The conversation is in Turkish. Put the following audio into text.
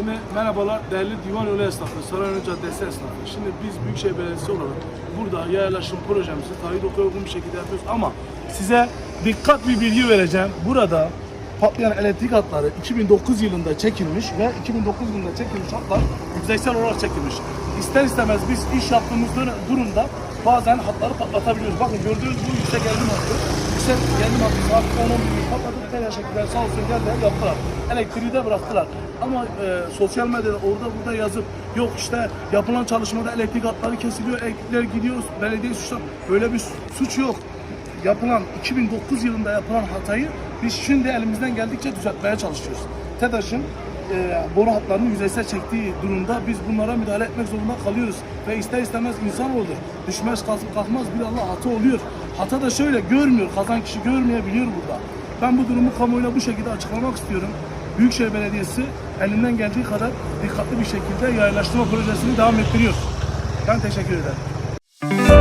Şimdi merhabalar değerli divan yolu esnafı, Sarayönü Caddesi esnafı. Şimdi biz Büyükşehir Belediyesi olarak burada yayalaşım projemizi taahhüt uygun bir şekilde yapıyoruz ama size dikkat bir bilgi vereceğim. Burada patlayan elektrik hatları 2009 yılında çekilmiş ve 2009 yılında çekilmiş hatlar yüzeysel olarak çekilmiş. İster istemez biz iş yaptığımız dur- durumda bazen hatları patlatabiliyoruz. Bakın gördüğünüz bu yüksek gerilim hattı. Yüksek gerilim hattı saat 10 gibi patladık. Telaşekkürler sağ olsun geldiler yaptılar. Elektriği de bıraktılar. Ama e, sosyal medyada orada burada yazıp yok işte yapılan çalışmada elektrik hatları kesiliyor, elektrikler gidiyor, belediye suçlar. Böyle bir suç yok yapılan 2009 yılında yapılan hatayı biz şimdi elimizden geldikçe düzeltmeye çalışıyoruz. TEDAŞ'ın e, boru hatlarının yüzeysel çektiği durumda biz bunlara müdahale etmek zorunda kalıyoruz. Ve ister istemez insan olur. Düşmez kalkmaz bir Allah hata oluyor. Hata da şöyle görmüyor, kazan kişi görmeyebiliyor burada. Ben bu durumu kamuoyuna bu şekilde açıklamak istiyorum. Büyükşehir Belediyesi elinden geldiği kadar dikkatli bir şekilde yaylaştırma projesini devam ettiriyor. Ben teşekkür ederim.